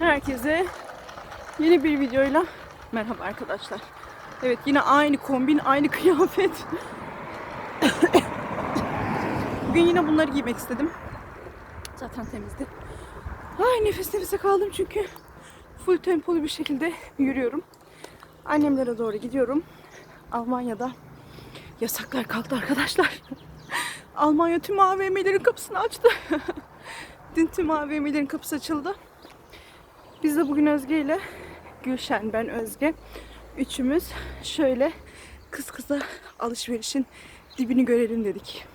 Herkese yeni bir videoyla merhaba arkadaşlar. Evet yine aynı kombin, aynı kıyafet. Bugün yine bunları giymek istedim. Zaten temizdi. Ay nefes nefese kaldım çünkü full tempolu bir şekilde yürüyorum. Annemlere doğru gidiyorum. Almanya'da yasaklar kalktı arkadaşlar. Almanya tüm AVM'lerin kapısını açtı. Dün tüm AVM'lerin kapısı açıldı. Biz de bugün Özge ile Gülşen, ben Özge. Üçümüz şöyle kız kıza alışverişin dibini görelim dedik.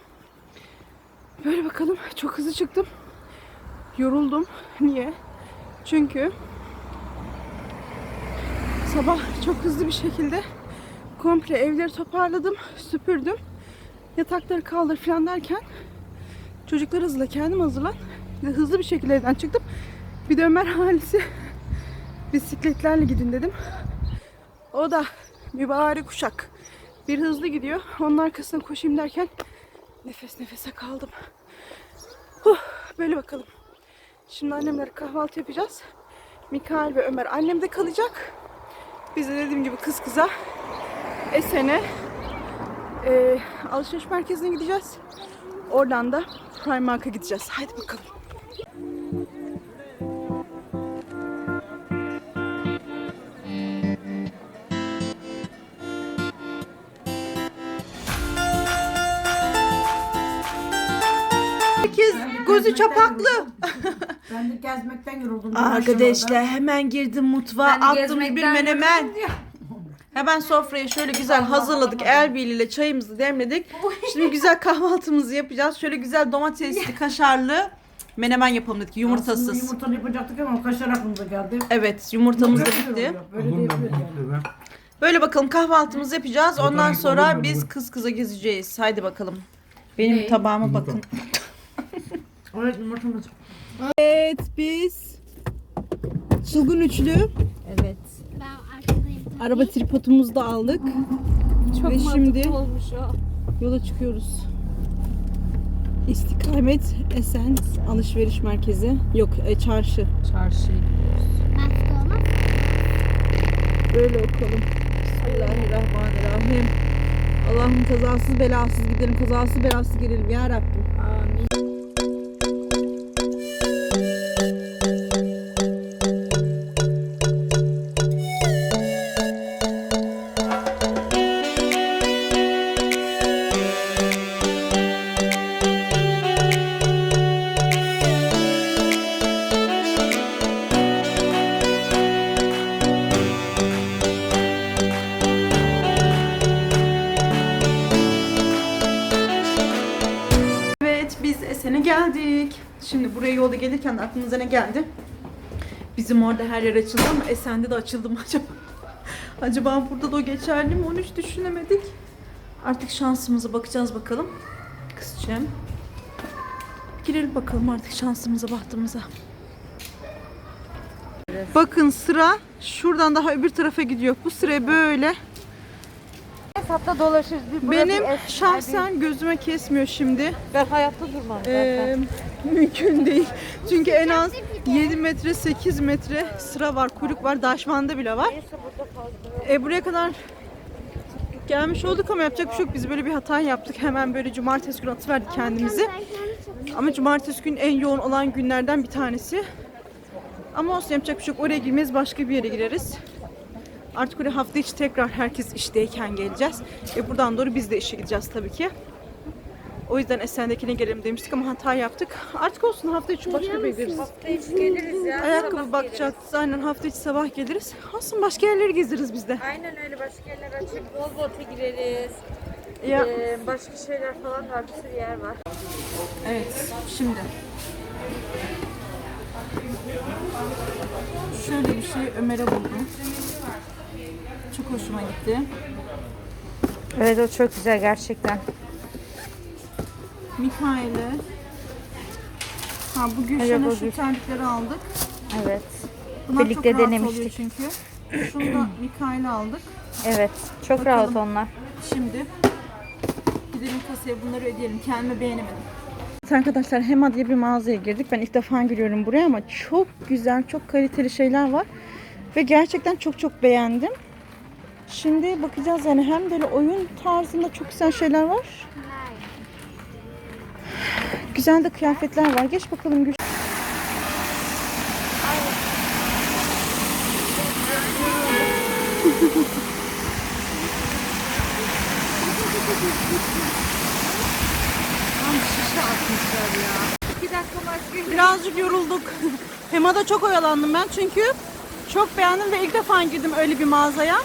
Böyle bakalım. Çok hızlı çıktım. Yoruldum. Niye? Çünkü sabah çok hızlı bir şekilde komple evleri toparladım, süpürdüm. Yatakları kaldır falan derken çocuklar hazırla, kendim hazırlan. Hızlı bir şekilde evden çıktım. Bir de Ömer halisi bisikletlerle gidin dedim. O da mübarek uşak. Bir hızlı gidiyor. Onun arkasına koşayım derken nefes nefese kaldım. Huh, böyle bakalım. Şimdi annemler kahvaltı yapacağız. Mikael ve Ömer annemde kalacak. Biz de dediğim gibi kız kıza Esen'e e, alışveriş merkezine gideceğiz. Oradan da Primark'a gideceğiz. Haydi bakalım. Gözü çapaklı. Ben de gezmekten yoruldum. Arkadaşlar hemen girdim mutfağa Ben de attım bir gezmekten menemen. Hemen sofrayı şöyle güzel hazırladık. El birliğiyle çayımızı demledik. Şimdi güzel kahvaltımızı yapacağız. Şöyle güzel domatesli, kaşarlı menemen yapalım dedik. Yumurtasız. Yumurtalı yapacaktık ama kaşar aklımıza geldi. Evet yumurtamız da Böyle bitti. oluyor, Böyle de yapıyor yani. Böyle bakalım kahvaltımızı yapacağız. Ondan sonra biz kız kıza gezeceğiz. Haydi bakalım. Benim Ne? tabağıma bakın. Evet yumurtamız. Evet biz çılgın üçlü Evet. Ben arkadayım. araba tripodumuzu da aldık. Çok Ve şimdi olmuş o. yola çıkıyoruz. İstikamet Esen alışveriş merkezi. Yok e, çarşı. Çarşı. Nasıl olmaz? Böyle okalım. Bismillahirrahmanirrahim. Allah'ım kazasız belasız gidelim. Kazasız belasız gelelim ya Rabbim. Yolda gelirken de aklınıza ne geldi? Bizim orada her yer açıldı ama Esen'de de açıldı mı acaba? acaba burada da o geçerli mi? Onu hiç düşünemedik. Artık şansımıza bakacağız bakalım. Kızcığım. Girelim bakalım artık şansımıza bahtımıza. Bakın sıra şuradan daha öbür tarafa gidiyor. Bu sıra böyle. Hesapta dolaşırız. Bir Benim şahsen gözüme kesmiyor şimdi. Ben hayatta durmam zaten. Ee, mümkün değil. Çünkü en az 7 metre 8 metre sıra var, kuyruk var, daşmanda bile var. Neyse burada fazla. E buraya kadar gelmiş olduk ama yapacak bir şey yok. Biz böyle bir hata yaptık. Hemen böyle cumartesi günü atıverdik kendimizi. Ama cumartesi gün en yoğun olan günlerden bir tanesi. Ama olsun yapacak bir şey yok. Oraya girmeyiz başka bir yere gireriz. Artık oraya hafta içi tekrar herkes işteyken geleceğiz. E buradan doğru biz de işe gideceğiz tabii ki. O yüzden Esen'dekine gelelim demiştik ama hata yaptık. Artık olsun hafta içi başka bir gideriz. Hafta içi geliriz ya. Ayakkabı bakacağız. Aynen hafta içi sabah geliriz. Olsun başka yerleri gezeriz biz de. geliriz. Aynen öyle başka yerler açık. Volvo'ta gireriz. Ya. Ee, başka şeyler falan var. Bir sürü yer var. Evet, şimdi. Şöyle bir şey Ömer'e buldum. Çok hoşuma gitti. Evet o çok güzel gerçekten. Mikail'e Ha bu Gülşen'e o şu Gül- terlikleri aldık. Evet. Bunlar Birlikte çok rahat denemiştik. oluyor çünkü. Şunu da Mikail'e aldık. Evet. Çok Bakalım. rahat onlar. Şimdi gidelim kasaya bunları ödeyelim. Kendime beğenemedim. Arkadaşlar Hema diye bir mağazaya girdik. Ben ilk defa giriyorum buraya ama çok güzel, çok kaliteli şeyler var. Ve gerçekten çok çok beğendim. Şimdi bakacağız yani hem böyle oyun tarzında çok güzel şeyler var. Güzel de kıyafetler var. Geç bakalım Gül. Birazcık yorulduk. Hema'da çok oyalandım ben çünkü çok beğendim ve ilk defa girdim öyle bir mağazaya.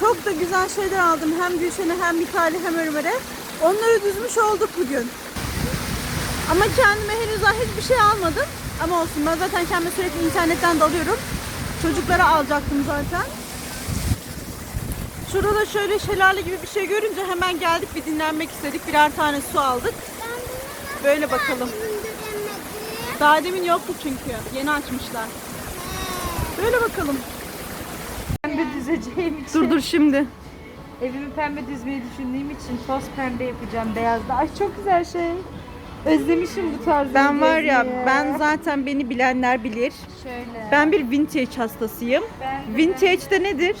Çok da güzel şeyler aldım. Hem Gülşen'e hem Mikail'e hem Ömer'e. Onları düzmüş olduk bugün. Ama kendime henüz daha hiçbir şey almadım. Ama olsun ben zaten kendime sürekli internetten dalıyorum. Çocuklara alacaktım zaten. Şurada da şöyle şelale gibi bir şey görünce hemen geldik bir dinlenmek istedik. Birer tane su aldık. Böyle bakalım. Daha demin yoktu çünkü. Yeni açmışlar. Böyle bakalım. Pembe düzeceğim için. Dur dur şimdi. Evimi pembe düzmeyi düşündüğüm için toz pembe yapacağım beyazda. Ay çok güzel şey. Özlemişim bu tarzı. Ben var ya gezmeyi. ben zaten beni bilenler bilir. Şöyle. Ben bir vintage hastasıyım. Ben de- Vintage de nedir?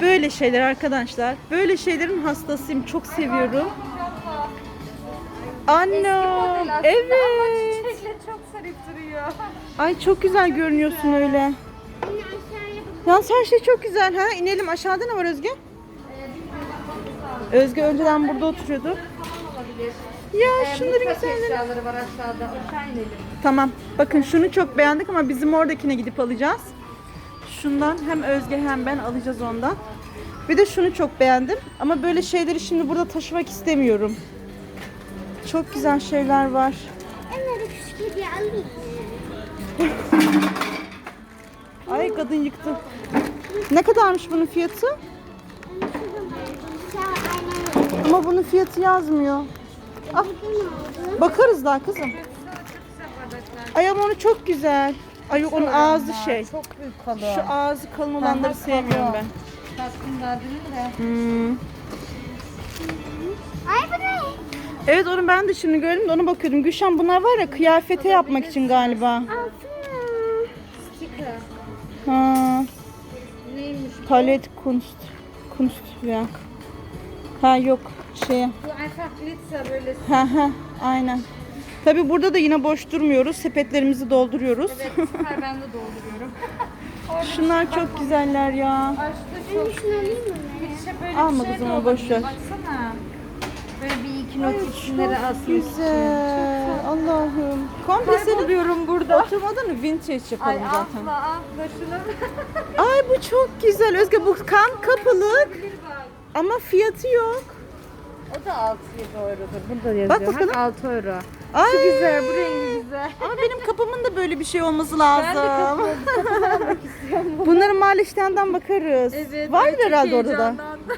Böyle şeyler arkadaşlar. Böyle şeylerin hastasıyım. Çok seviyorum. Anne. model aslında Evet. Ama çiçekle çok sarıp duruyor. Ay çok güzel görünüyorsun öyle. Yalnız her şey çok güzel ha. İnelim aşağıda ne var Özge? Özge önceden burada oturuyordu. Ya Ee, şunların güzelleri. eşyaları var aşağıda. Aşağı inelim. Tamam. Bakın şunu çok beğendik ama bizim oradakine gidip alacağız. Şundan hem Özge hem ben alacağız ondan. Bir de şunu çok beğendim. Ama böyle şeyleri şimdi burada taşımak istemiyorum. Çok güzel şeyler var. Ömer'e küçük hediye alayım. Kadın yıktı. Ne kadarmış bunun fiyatı? Ama bunun fiyatı yazmıyor. Ah, bakarız daha kızım. Ay ama onu çok güzel. Ay yok onun ağzı şey. Çok büyük kalıyor. Şu ağzı kalın olanları kalın. ben. Değil de. Hmm. Ay bu ne? Evet onu ben de şimdi gördüm de ona bakıyordum. Gülşen bunlar var ya kıyafete yapmak için galiba. Altın. Palet kunst. Kunstwerk. Ha yok şey. Böyle. Ha ha aynen. Tabi burada da yine boş durmuyoruz. Sepetlerimizi dolduruyoruz. Evet, ben de dolduruyorum. Şunlar çok güzeller ya. Çok Şunu alayım mı? böyle Alma bir şey kızım, de o boş ver. Baksana. Böyle bir iki not isimleri Çok asmış. güzel. Allah'ım. Komple seni burada. oturmadan vintage yapalım Ay zaten. asla asla şuna Ay bu çok güzel. Özge bu kan kapılık bak. ama fiyatı yok. O da 6 eurodur. Burada yazıyor. Bak bakalım. 6 euro. Ay. Şu güzel, bu rengi güzel. Ama benim kapımın da böyle bir şey olması Ben de lazım. kapı almak istiyorum. Bunları Maleşten'den bakarız. Evet. Var ay, çok herhalde orada da. heyecanlandım.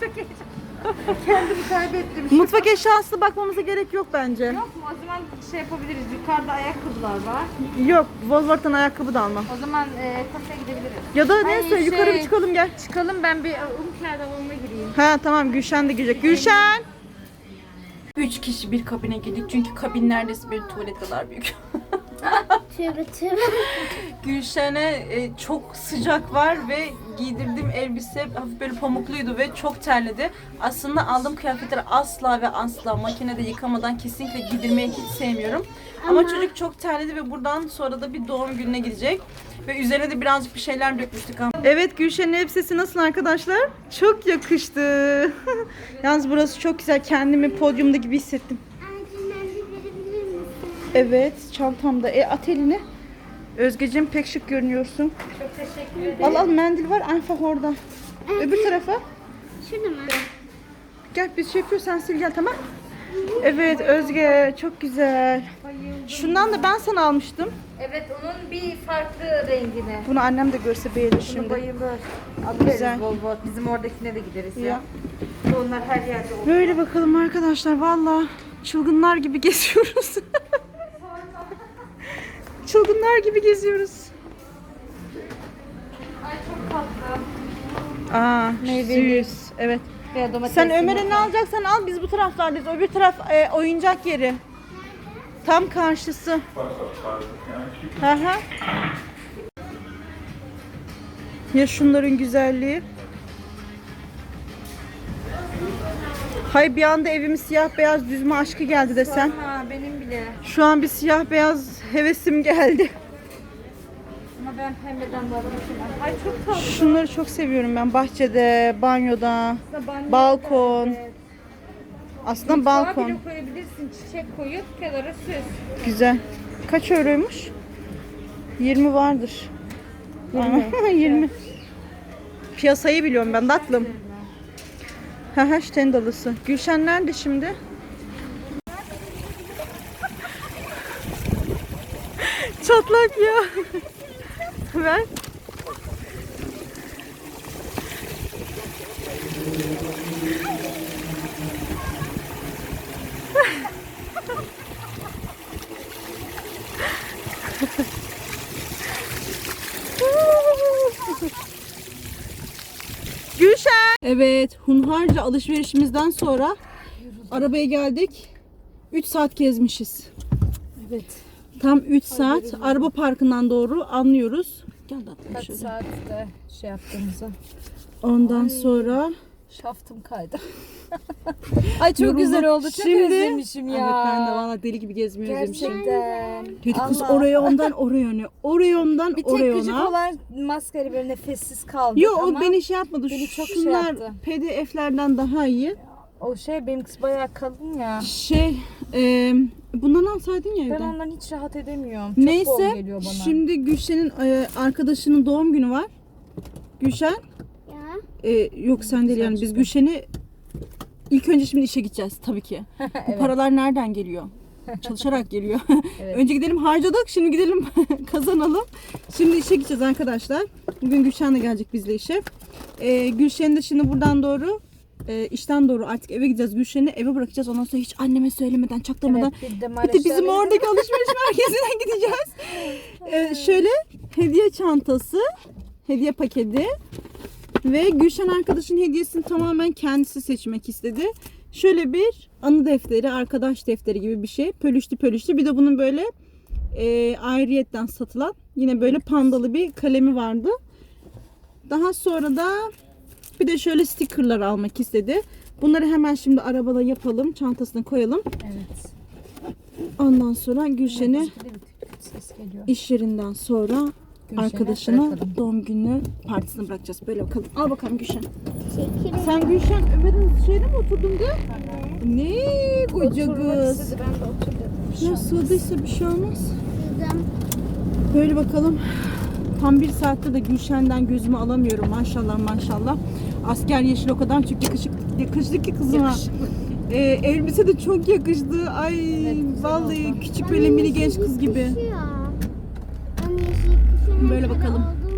çok heyecanlandım. Kendimi kaybettim. Mutfak eşyası bakmamıza gerek yok bence. Yok mu? O zaman şey yapabiliriz. Yukarıda ayakkabılar var. Yok, Wolvert'tan ayakkabı da almam. O zaman e, kafeye gidebiliriz. Ya da neyse yukarı şey- bir çıkalım gel. Çıkalım ben bir umklarda olma gireyim. Ha tamam Gülşen de girecek. Gülşen! Üç kişi bir kabine girdik çünkü kabin neredeyse bir tuvalet kadar büyük. Tövbe tövbe. Gülşen'e e, çok sıcak var ve giydirdiğim elbise hafif böyle pamukluydu ve çok terledi. Aslında aldığım kıyafetleri asla ve asla makinede yıkamadan kesinlikle giydirmeyi hiç sevmiyorum. Ama, çocuk çok terledi ve buradan sonra da bir doğum gününe gidecek. Ve üzerine de birazcık bir şeyler dökmüştük ama. Evet Gülşen'in elbisesi nasıl arkadaşlar? Çok yakıştı. Yalnız burası çok güzel. Kendimi podyumda gibi hissettim. Evet çantamda. E at elini. Özgeciğim pek şık görünüyorsun. Çok teşekkür ederim. Al al mendil var Enfah orada. Öbür tarafa. Şurada mı? Gel biz şey yapıyoruz sen sil gel tamam. Evet Özge çok güzel. Şundan da ben sana almıştım. Evet onun bir farklı rengini. Bunu annem de görse beğenir Bunu şimdi. bayılır. Alırız Güzel. bol bol. Bizim oradakine de gideriz ya. Ya. Onlar her yerde olur. Böyle bakalım arkadaşlar valla çılgınlar gibi geziyoruz. Çılgınlar gibi geziyoruz. Ay çok tatlı. Aa, Meyveli. süs. Evet. Veya domates. Sen Ömer'e ne alacaksan al biz bu taraflardayız. Öbür taraf e, oyuncak yeri. Tam karşısı. Hı hı. Ya şunların güzelliği. Hay bir anda evimiz siyah beyaz düzme aşkı geldi desen. Ha benim bile. Şu an bir siyah beyaz hevesim geldi. Ama ben pembeden vazgeçemem. Ay çok tatlı. Şunları çok seviyorum ben bahçede, banyoda. Banyo Balkon. Evet. Aslında Mutfağa balkon. bile koyabilirsin. Çiçek koyup kenara süs. Güzel. Kaç euroymuş? 20 vardır. 20. 20. Piyasayı biliyorum ben tatlım. Haha ştendalısı. Gülşen nerede şimdi? Çatlak ya. Ver. Gülşen. Evet, hunharca alışverişimizden sonra arabaya geldik. 3 saat gezmişiz. Evet. Tam 3 saat araba parkından doğru anlıyoruz. Gel Kaç şöyle. saatte şey yaptığımızı. Ondan sonra Şaftım kaydı. Ay çok yorulduk. güzel oldu. Çok Şimdi- özlemişim ya. Evet ben de valla deli gibi gezmeyi özlemişim. Gerçekten. Dedi kız Allah. oraya ondan oraya ne? Oraya ondan Bir tek oraya gıcık ona. olan maskara böyle nefessiz kaldı. Yo o ama beni şey yapmadı. beni çok şey Şunlar yaptı. PDF'lerden daha iyi. o şey benimkisi bayağı kalın ya. Şey, e, bundan alsaydın ya Ben evden. ondan hiç rahat edemiyorum. Çok bol Neyse geliyor bana. şimdi Gülşen'in e, arkadaşının doğum günü var. Gülşen Ya. e, yok sen değil yani biz Gülşen'i ilk önce şimdi işe gideceğiz tabii ki. Bu paralar nereden geliyor? Çalışarak geliyor. Evet. önce gidelim harcadık şimdi gidelim kazanalım. Şimdi işe gideceğiz arkadaşlar. Bugün Gülşen de gelecek bizle işe. E, Gülşen'i de şimdi buradan doğru e, işten doğru artık eve gideceğiz. Gülşen'i eve bırakacağız. Ondan sonra hiç anneme söylemeden çaktırmadan Evet, bir de Bir de bizim oradaki alışveriş merkezine gideceğiz. Ee, şöyle hediye çantası, hediye paketi ve Gülşen arkadaşın hediyesini tamamen kendisi seçmek istedi. Şöyle bir anı defteri, arkadaş defteri gibi bir şey. Pölüşlü pölüşlü. Bir de bunun böyle e, ayrıyetten satılan yine böyle pandalı bir kalemi vardı. Daha sonra da bir de şöyle stickerlar almak istedi. Bunları hemen şimdi arabada yapalım. Çantasına koyalım. Evet. Ondan sonra Gülşen'i iş yerinden sonra Bırakalım. doğum günü partisine bırakacağız. Böyle bakalım. Al bakalım Gülşen. Teşekkür Sen Gülşen Ömer'in şeyde mi oturdun kız? Ne koca kız. Ben de oturdum. Ya sığdıysa bir şey olmaz. Böyle bakalım. Tam bir saatte de Gülşen'den gözümü alamıyorum. Maşallah maşallah. Asker yeşil o kadar çok yakışıklı, yakıştı ki kızıma. Ee, elbise de çok yakıştı. Ay Evet, vallahi oldu. küçük böyle mini genç kız gibi. yakışıyor. Böyle bakalım. olduğum.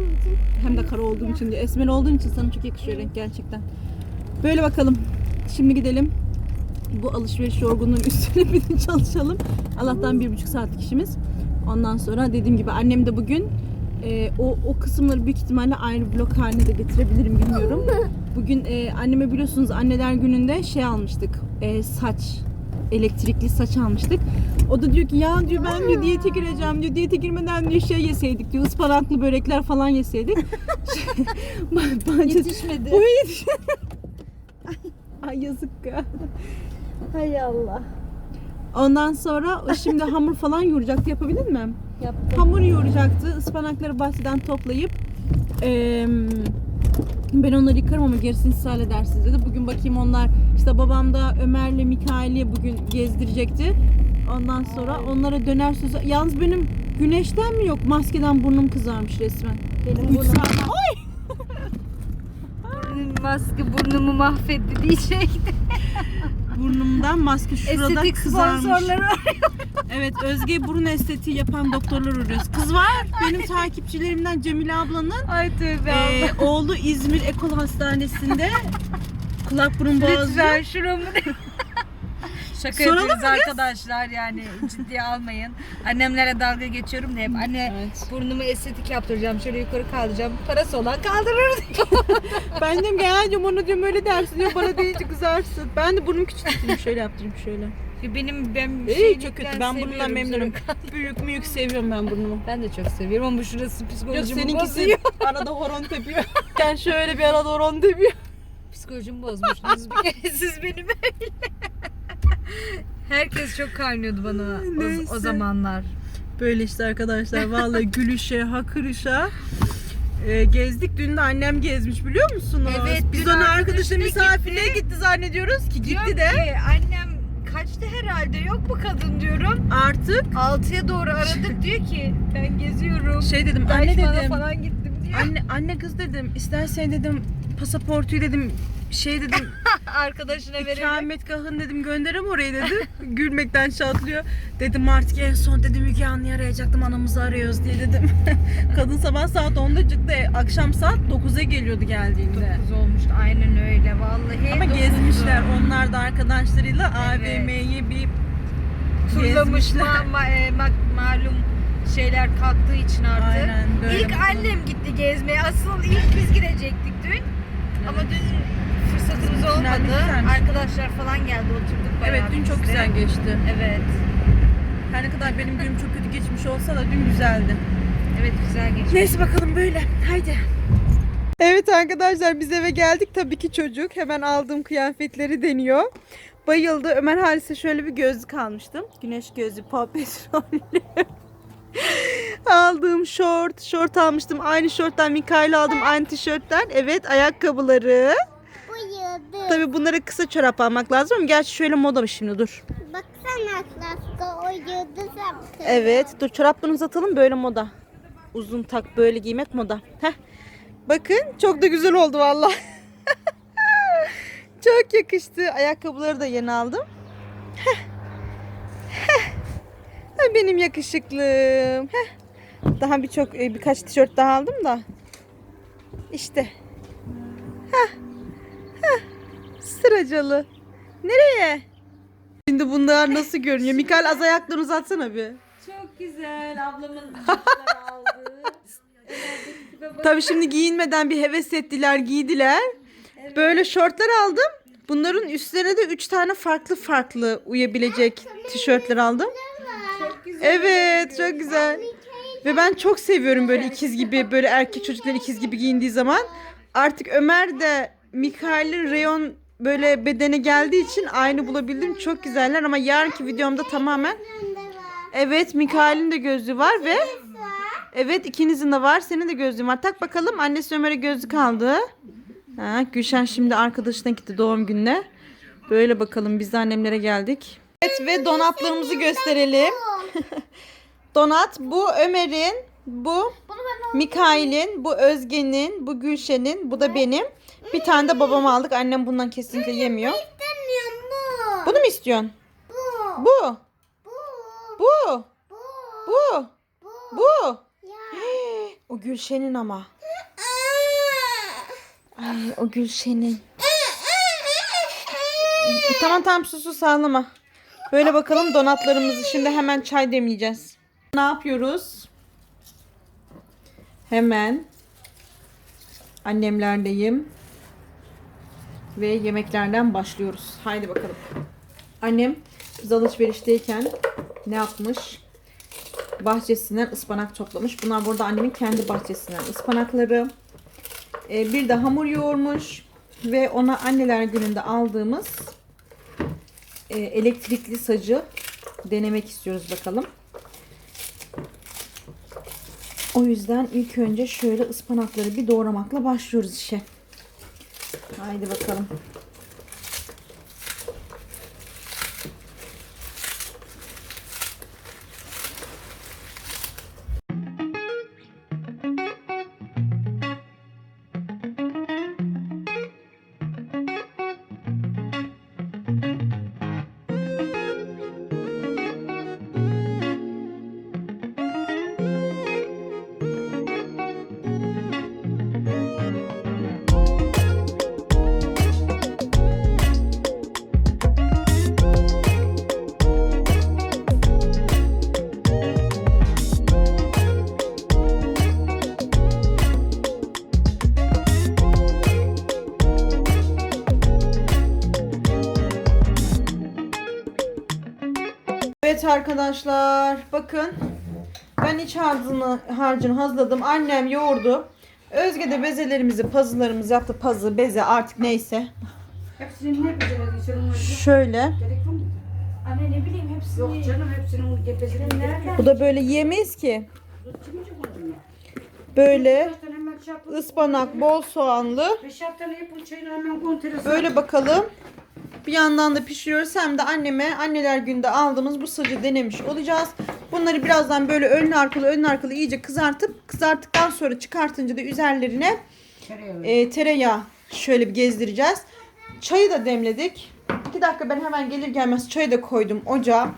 Hem de kara olduğum için diye. Esmer olduğun için sana çok yakışıyor renk gerçekten. Böyle bakalım. Şimdi gidelim. Bu alışveriş yorgunluğun üstüne bir çalışalım. Allah'tan bir buçuk saatlik işimiz. Ondan sonra dediğim gibi annem de bugün e, o, o kısımları büyük ihtimalle ayrı blok haline de getirebilirim bilmiyorum. Bugün e, anneme biliyorsunuz anneler gününde şey almıştık. E, saç elektrikli saç almıştık. O da diyor ki ya diyor ben diyor diyete gireceğim diyor. Diyete girmeden diyor şey yeseydik diyor. ıspanaklı börekler falan yeseydik. Bence Yetişmedi. bu yetiş. Ay yazık ya. Hay Allah. Ondan sonra şimdi hamur falan yoğuracaktı. Yapabilir mi? Yaptım. Hamur yoğuracaktı. Ispanakları bahçeden toplayıp eee, ben onları yıkarım ama gerisini siz halledersiniz dedi. Bugün bakayım onlar işte babam da Ömer'le Mikail'i bugün gezdirecekti. Ondan sonra onlara döner söz. Yalnız benim güneşten mi yok maskeden burnum kızarmış resmen. Benim Üç burnum saat. maske burnumu mahvetti diyecektim. Burnumdan maske şurada Estetik kızarmış. sponsorları Evet Özge burun estetiği yapan doktorlar arıyoruz. Kız var benim takipçilerimden Cemile ablanın Ay tövbe Ee, Allah. oğlu İzmir Ekol Hastanesi'nde kulak burun boğazı. Lütfen şuramı Şaka Soralım yapıyoruz mı kız? arkadaşlar yani ciddiye almayın. Annemlere dalga geçiyorum da hep anne Evet. burnumu estetik yaptıracağım şöyle yukarı kaldıracağım. Parası olan kaldırır. Ben diyorum "Ya diyorum onu diyorum öyle dersin diyor bana deyince kızarsın. Ben de burnumu küçülteyim şöyle yaptırayım şöyle. Benim ben İyi şeylikten çok kötü. Ben bundan memnunum. büyük büyük seviyorum ben burnumu. Ben de çok seviyorum ama bu şurası Yok psikolojimi seninkisi bozuyor. arada horon tepiyor. Ben şöyle bir arada horon tepiyor. Psikolojimi bozmuşsunuz bir kere siz beni böyle. Herkes çok kaynıyordu bana o, Neyse. o zamanlar. Böyle işte arkadaşlar vallahi gülüşe, hakırışa e, gezdik. Dün de annem gezmiş biliyor musunuz? Evet, Biz dün onu arkadaşına arkadaşla misafirliğe gitti. zannediyoruz ki gitti Diyor de. ki, annem kaçtı herhalde yok bu kadın diyorum. Artık 6'ya doğru aradık diyor ki ben geziyorum. şey dedim anne dedim. falan gittim diyor. Anne anne kız dedim. istersen dedim pasaportuyu dedim şey dedim Arkadaşına verelim. ikametgahın dedim gönderem oraya dedim. Gülmekten çatlıyor. Dedim artık en son dedim Müge Anlı'yı arayacaktım anamızı arıyoruz diye dedim. Kadın sabah saat 10'da çıktı. Akşam saat 9'a geliyordu geldiğinde. 9 olmuştu aynen öyle vallahi. Ama dokuzdu. gezmişler. Onlar da arkadaşlarıyla Evet. AVM'yi bir Turlamış ma- ma- e, ma- malum şeyler kalktığı için artık. Aynen, böyle ilk annem gitti gezmeye. Asıl ilk biz gidecektik dün. Ama dün fırsatımız olmadı. Arkadaşlar falan geldi oturduk Evet bayağı dün çok güzel geçti. Evet. Her ne kadar benim günüm çok kötü geçmiş olsa da dün güzeldi. Evet güzel geçti. Neyse bakalım böyle. Haydi. Evet arkadaşlar biz eve geldik. Tabii ki çocuk hemen aldığım kıyafetleri deniyor. Bayıldı. Ömer Halis'e şöyle bir gözlük almıştım. Güneş gözlüğü Patrol'lü. aldığım şort, şort almıştım. Aynı şorttan Mikail aldım. Aynı tişörtten. Evet ayakkabıları. Yıldız. Tabii bunlara kısa çorap almak lazım ama gerçi şöyle moda mı şimdi dur. Baksana Klasko o yıldız yaptı. Evet dur çoraplarını uzatalım böyle moda. Uzun tak böyle giymek moda. Heh. Bakın çok da güzel oldu valla. çok yakıştı. Ayakkabıları da yeni aldım. Heh. Heh. Benim yakışıklım. Heh. Daha birçok e, birkaç tişört daha aldım da. İşte. Heh. Sıracalı. Nereye? Şimdi bunlar nasıl görünüyor? Mikael az ayaklarını uzatsana bir. Çok güzel ablamın aldı. Tabii şimdi giyinmeden bir heves ettiler, giydiler. Böyle şortlar aldım. Bunların üstlerine de 3 tane farklı farklı uyabilecek tişörtler aldım. Çok güzel. Evet, çok güzel. Ve ben çok seviyorum böyle ikiz gibi, böyle erkek çocuklar ikiz gibi giyindiği zaman. Artık Ömer de Mikael'in reyon böyle bedene geldiği için aynı bulabildim. Çok güzeller ama yarınki videomda tamamen Evet Mikael'in de gözlüğü var ve Evet ikinizin de var. Senin de gözlüğün var. Tak bakalım. Annesi Ömer'e gözlük aldı. Ha, Gülşen şimdi arkadaşına gitti doğum gününe. Böyle bakalım biz de annemlere geldik. Evet ve donatlarımızı gösterelim. Donat bu Ömer'in, bu Mikail'in, bu Özge'nin, bu Gülşen'in, bu da benim. Bir tane de babam aldık. Annem bundan kesinlikle yemiyor. İstemiyorum bu. Bunu mu istiyorsun? Bu. Bu. Bu. Bu. Bu. Bu. Bu. Ya. O Gülşen'in ama. Ay o Gülşen'in. E, tamam tamam sus sus sağlama. Böyle bakalım donatlarımızı şimdi hemen çay demleyeceğiz. Ne yapıyoruz? Hemen annemlerdeyim. Ve yemeklerden başlıyoruz. Haydi bakalım. Annem biz alışverişteyken ne yapmış? Bahçesinden ıspanak toplamış. Bunlar burada annemin kendi bahçesinden ıspanakları. Ee, bir de hamur yoğurmuş. Ve ona anneler gününde aldığımız e, elektrikli sacı denemek istiyoruz bakalım. O yüzden ilk önce şöyle ıspanakları bir doğramakla başlıyoruz işe. Haydi bakalım. Arkadaşlar bakın ben iç harcını, harcını hazırladım. Annem yoğurdu. Özge de bezelerimizi, pazılarımızı yaptı. Pazı, beze artık neyse. Hepsini ne? İçerim Şöyle. Anne ne bileyim hepsini. Yok canım hepsinin gerek yok. Bu da böyle yiyemeyiz ki. Böyle Ispanak, bol soğanlı. Böyle bakalım. Bir yandan da pişiriyoruz. Hem de anneme anneler günde aldığımız bu sacı denemiş olacağız. Bunları birazdan böyle önlü arkalı önlü arkalı iyice kızartıp kızarttıktan sonra çıkartınca da üzerlerine Tereyağı. e, tereyağı şöyle bir gezdireceğiz. Çayı da demledik. İki dakika ben hemen gelir gelmez çayı da koydum ocağa.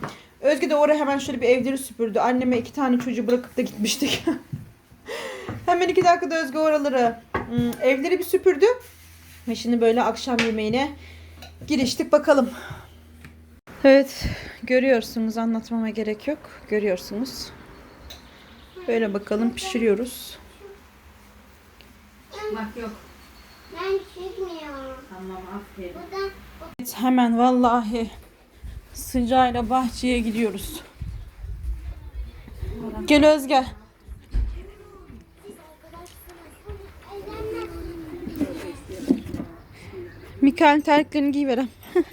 Özge de oraya hemen şöyle bir evleri süpürdü. Anneme iki tane çocuğu bırakıp da gitmiştik. hemen iki dakikada Özge oraları hmm, evleri bir süpürdü. Ve şimdi böyle akşam yemeğine giriştik bakalım. Evet görüyorsunuz anlatmama gerek yok. Görüyorsunuz. Böyle bakalım pişiriyoruz. Bak yok. Ben çıkmıyorum. Tamam aferin. Evet, hemen vallahi sıcağıyla bahçeye gidiyoruz. Gel Özge. Mikael terliklerini giy verem.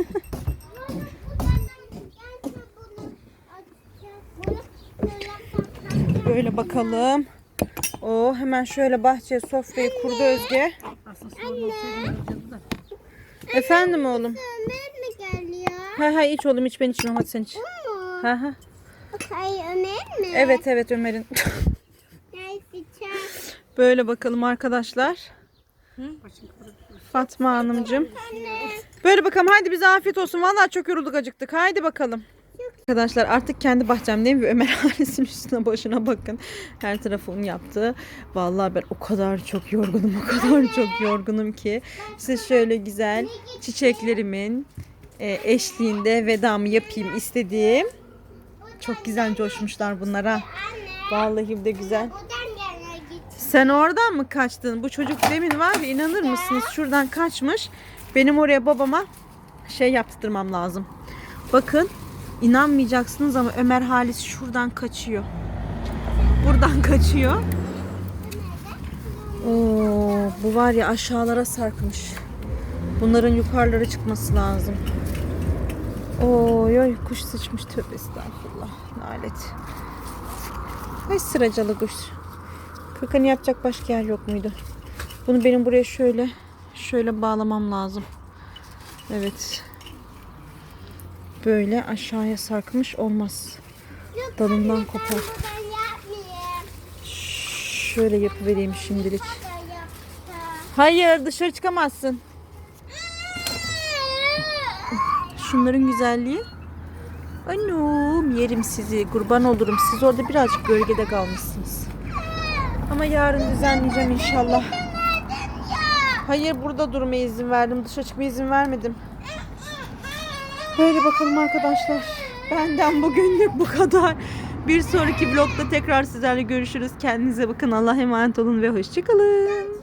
Böyle bakalım. O hemen şöyle bahçeye sofrayı kurdu Özge. Efendim oğlum. Ömer mi geliyor? Ha ha iç oğlum iç ben içmem hadi sen iç. Ha ha. Hayır Ömer mi? Evet evet Ömer'in. Neyse çay. Böyle bakalım arkadaşlar. Fatma Hanımcığım. Böyle bakalım haydi bize afiyet olsun. Vallahi çok yorulduk acıktık. Haydi bakalım. Arkadaşlar artık kendi bahçemdeyim ve Ömer ailesinin üstüne başına bakın. Her tarafı un yaptı. Vallahi ben o kadar çok yorgunum, o kadar çok yorgunum ki. Size şöyle güzel çiçeklerimin e, eşliğinde vedamı yapayım istediğim. Çok güzel coşmuşlar bunlara. Vallahi de güzel. Sen oradan mı kaçtın? Bu çocuk demin var ya inanır mısınız? Şuradan kaçmış. Benim oraya babama şey yaptırmam lazım. Bakın inanmayacaksınız ama Ömer Halis şuradan kaçıyor. Buradan kaçıyor. Oo, bu var ya aşağılara sarkmış. Bunların yukarılara çıkması lazım. Oy oy kuş sıçmış tövbe estağfurullah. Nalet. Ay sıracalı kuş. Kakanı yapacak başka yer yok muydu? Bunu benim buraya şöyle şöyle bağlamam lazım. Evet. Böyle aşağıya sarkmış olmaz. Dalından kopar. Şöyle yapıvereyim şimdilik. Hayır dışarı çıkamazsın. Şunların güzelliği. Anam yerim sizi. Kurban olurum. Siz orada birazcık gölgede kalmışsınız. Ama yarın düzenleyeceğim inşallah. Hayır burada durmaya izin verdim. Dışarı çıkmaya izin vermedim. Böyle bakalım arkadaşlar. Benden bugünlük bu kadar. Bir sonraki vlogda tekrar sizlerle görüşürüz. Kendinize bakın. Allah'a emanet olun ve hoşçakalın.